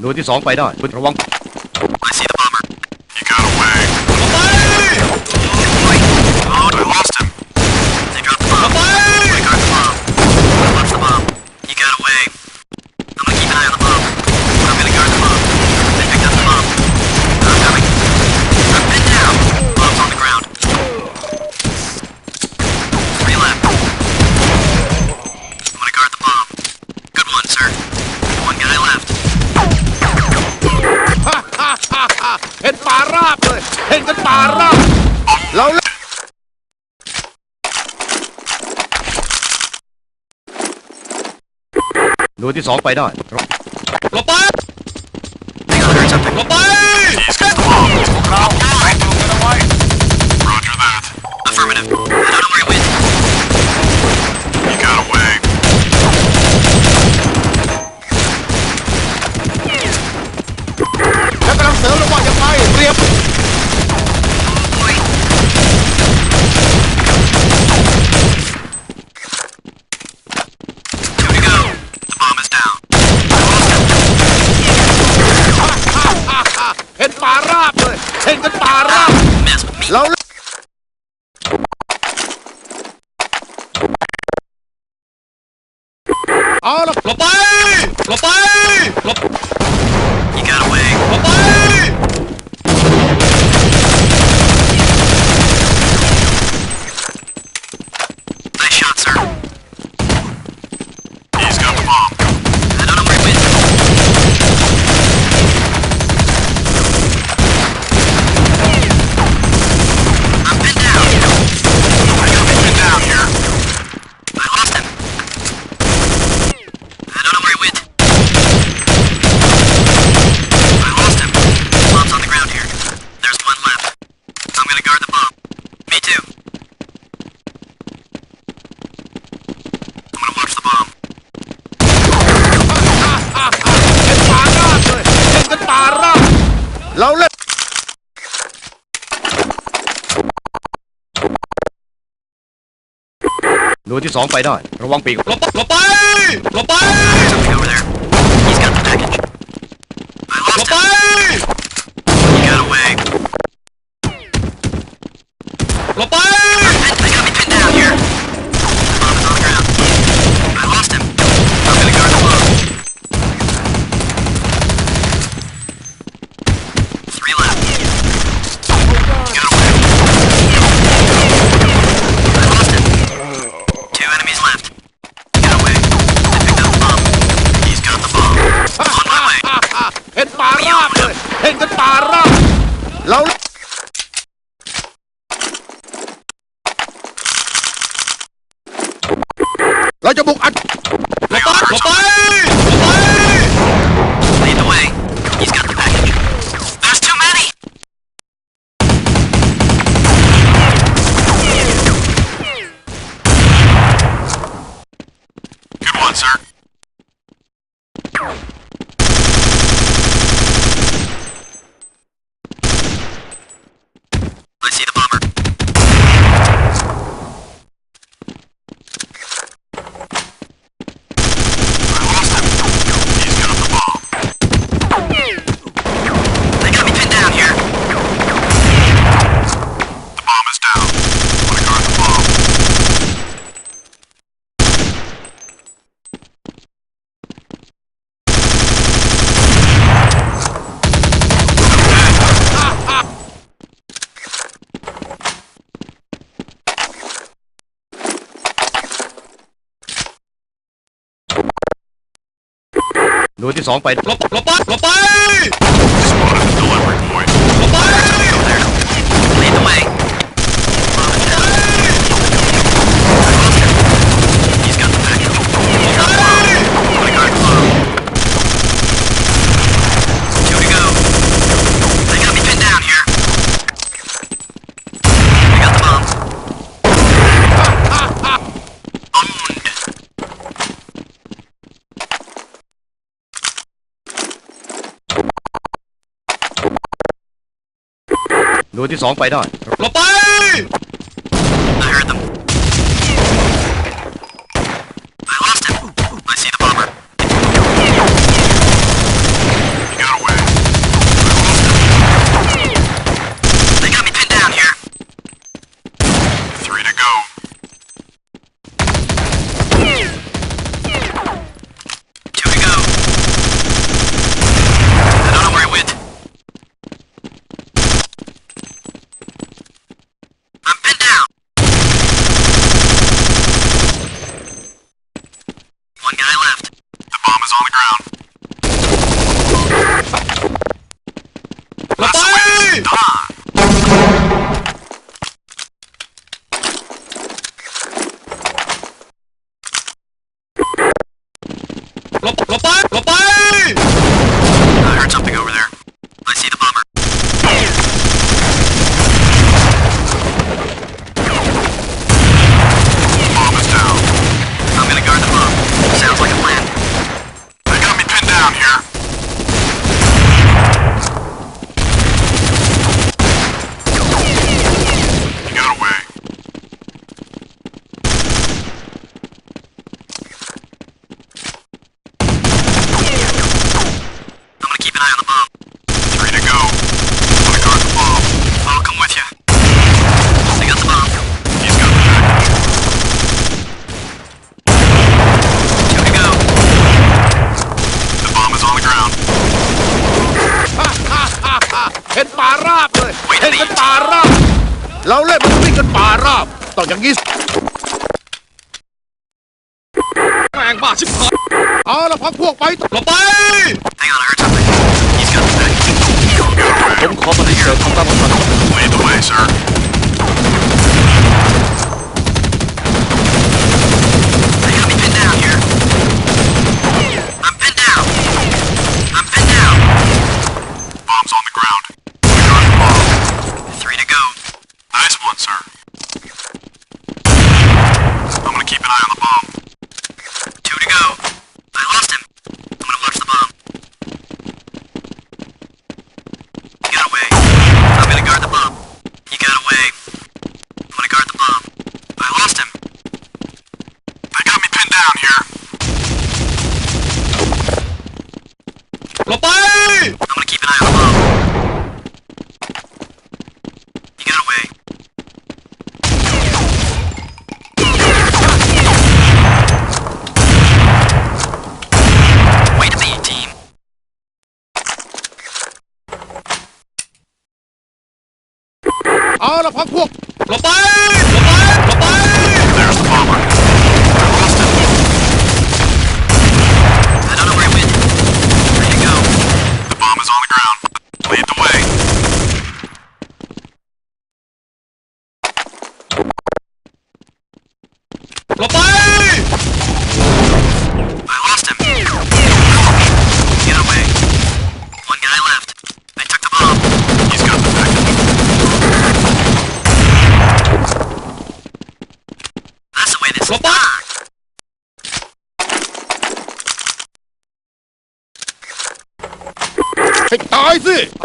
หน่วยที่สองไปได้คุณระวัง หน่วยที่สองไปได้หลบไปหลบไป Ahora, papá. ดูที่สองไปได้ ระวังปีกหลบหลบไปหลบไป เราเราจะบุกอัด หน่วยที่สองไปหลบหลบไปหลบไป ที่สองไปได้เราไป I heard them 老老八 ต่ออย่างนี้แม่งบ้าชิบหายเอาละพักพวกไปหลบไปผมขอปฏิเสธคำตั้งคำถาม Lead the way, sir. และพักพวกหลบไป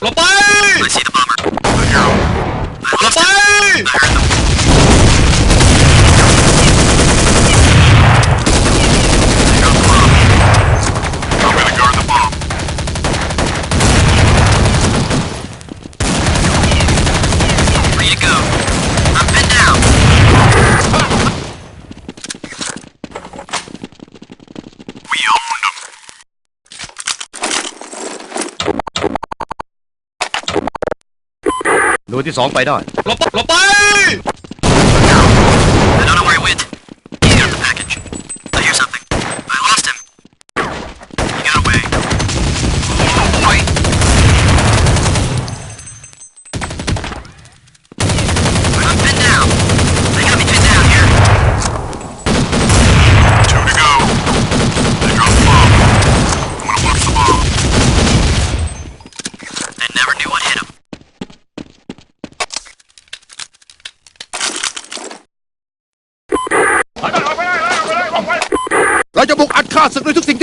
老白。 หน่ยที่สองไปได้หลบหลบไป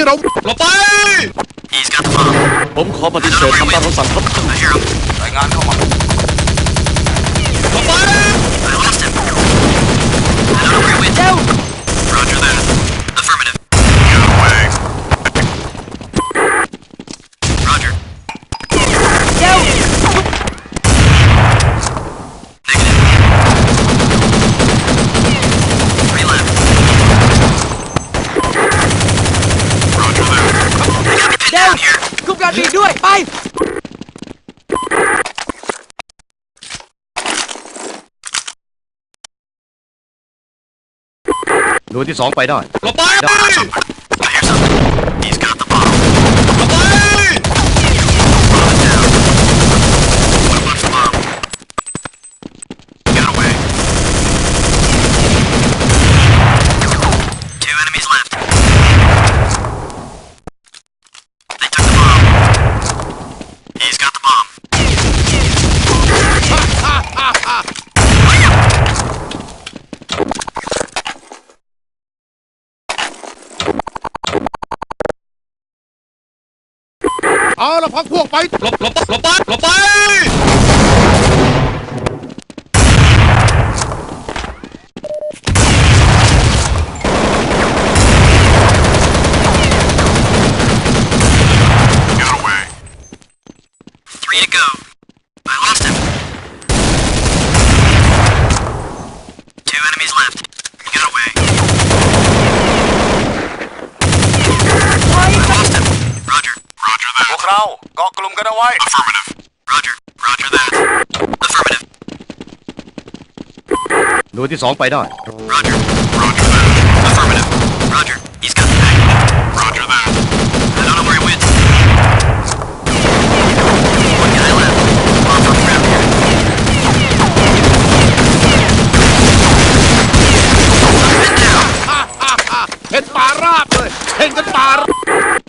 เราเรไปผมขอปฏิเสธคำตามคำสั่งครับ อีกด้วย ไปดูที่สองไปได้ ก็ไปไป เอาละพักพวกไปหลบหลบหลบไปหลบไป Got away. Three to go. I lost him. Two enemies left. He got away. I lost him. Roger. Roger that. พวกเราเกาะกลุ่มกันเอาไว้ Affirmative. Roger. Roger that. Affirmative. หน่วยที่สองไปได้ Roger. Roger that. Affirmative. Roger. He's got the package. Roger that. I don't know where he went. One guy left. Bombs on the ground here. Man down. เห็นป่าราบเลย เห็นกันป่า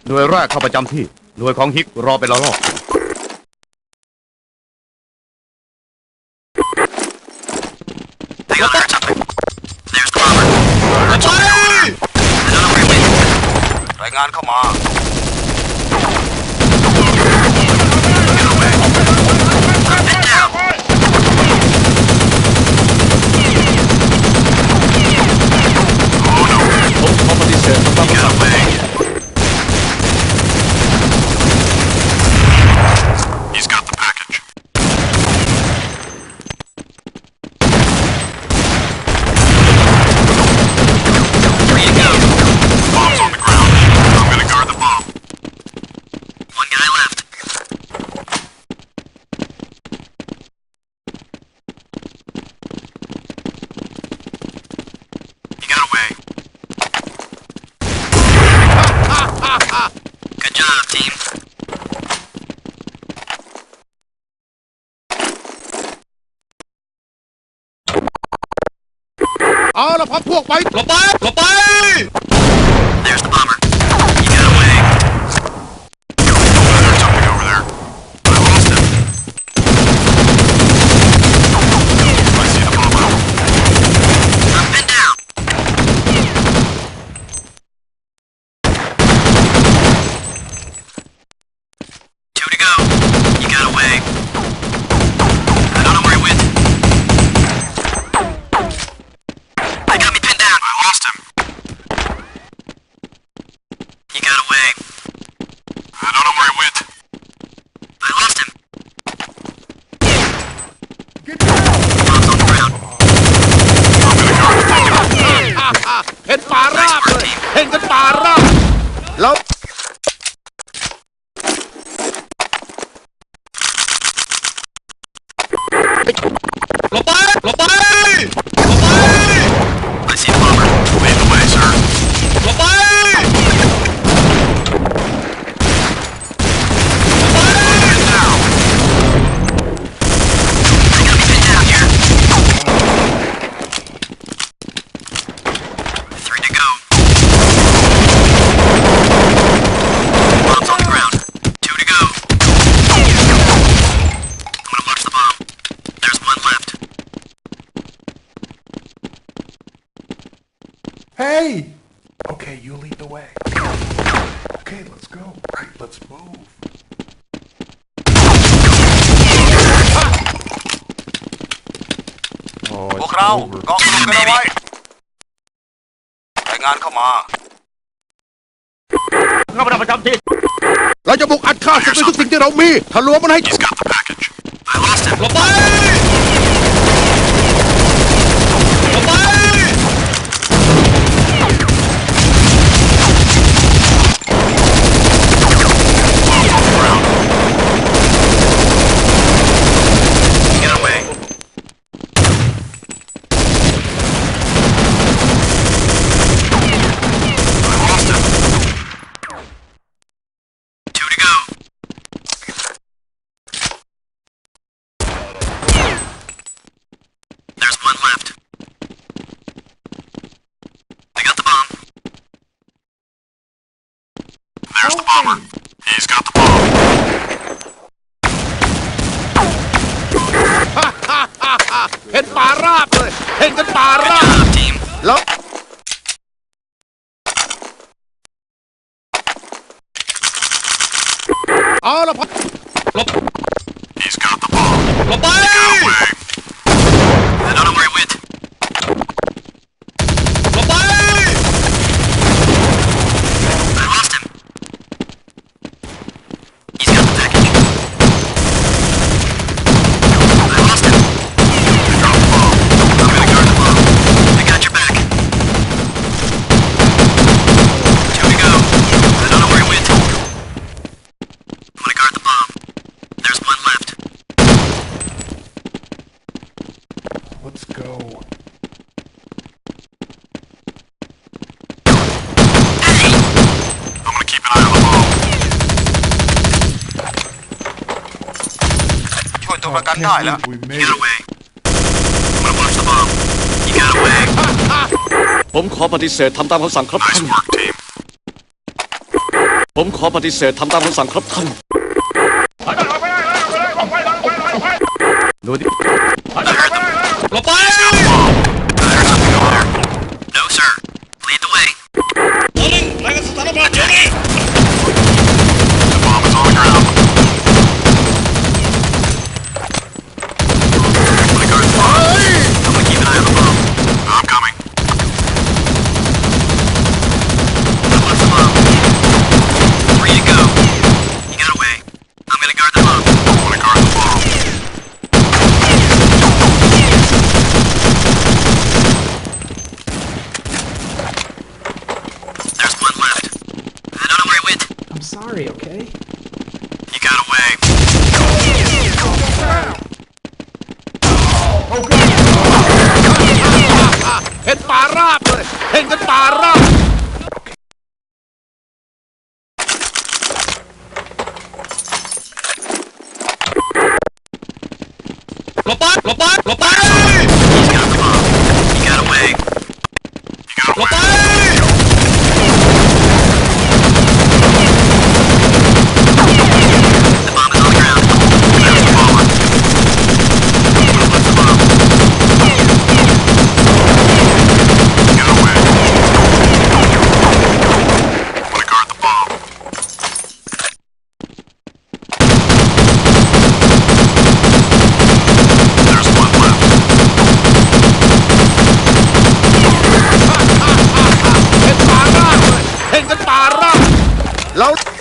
หน่วยแรกเข้าประจำที่ หน่วยของฮิกรอไปละลอก They got heard something. There's the bomber. หลบไป I don't know where he went. รายงานเข้ามาผมขอปฏิเสธคำสั่ง เอาละพักพวกไป หลบไปหลบไป There's the bomber. He got away. There's something over there. I lost him. I see the bomber. I'm pinned down. Two to go. เราเกาะกลุ่มกันเอาไว้รายงานเข้ามาเราจะบุกอัดฆ่าศึกด้วยทุกสิ่งที่เรามีทะลวงมันให้ He's got the package. I lost him. หลบไปหลบไป เอาละพอลบ He's got the bomb. หลบไป ตัวประกันได้แล้ว Get away มันบอลสบอง Get away ผมขอปฏิเสธทำตามคำสั่งครับท่าน ผมขอปฏิเสธทำตามคำสั่งครับท่านดูดิหลบไป ลบปอดลบปอดลบ Loud.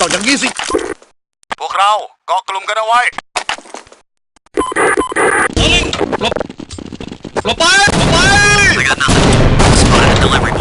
ต่องอย่างนี้สิ พวกเราก็กลุ่มกันเอาไว้ลบลบไปลบไป